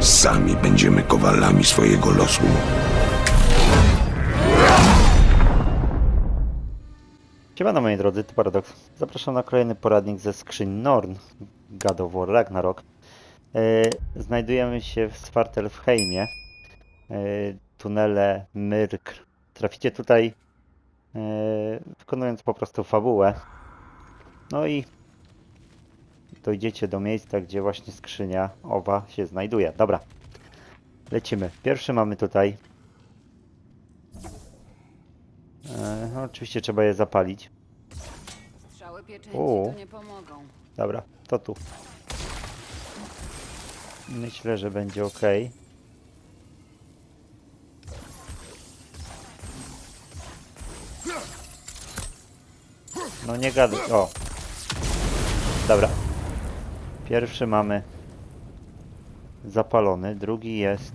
Sami będziemy kowalami swojego losu. Siemano moi drodzy, to. Zapraszam na kolejny poradnik ze skrzyń Norn, God of War Ragnarok. E, Znajdujemy się w Svartalfheimie. E, Tunele Myrkr. Traficie tutaj e, wykonując po prostu fabułę. No i dojdziecie do miejsca, gdzie właśnie skrzynia owa się znajduje. Dobra, lecimy. Pierwszy mamy tutaj. E, no, oczywiście trzeba je zapalić. Strzały pieczęci O. tu nie pomogą. Dobra, to tu. Myślę, że będzie ok. No nie gadaj. O. Dobra. Pierwszy mamy zapalony, drugi jest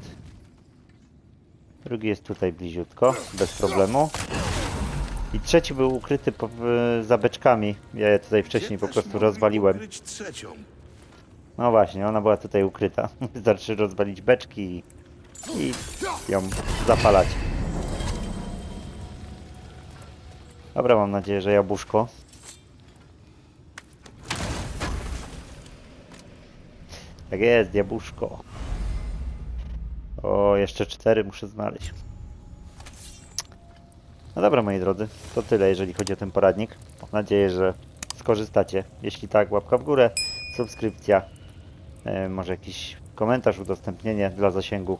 drugi jest tutaj bliziutko, bez problemu. I trzeci był ukryty po, za beczkami. Ja je tutaj wcześniej po prostu rozwaliłem. No właśnie, ona była tutaj ukryta. Wystarczy rozwalić beczki i, i ją zapalać. Dobra, mam nadzieję, że jabłuszko. Tak jest, jabłuszko. O, jeszcze cztery muszę znaleźć. No dobra, moi drodzy, to tyle, jeżeli chodzi o ten poradnik. Mam nadzieję, że skorzystacie. Jeśli tak, łapka w górę, subskrypcja, e, może jakiś komentarz, udostępnienie dla zasięgu.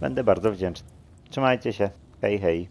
Będę bardzo wdzięczny. Trzymajcie się. Hej, hej.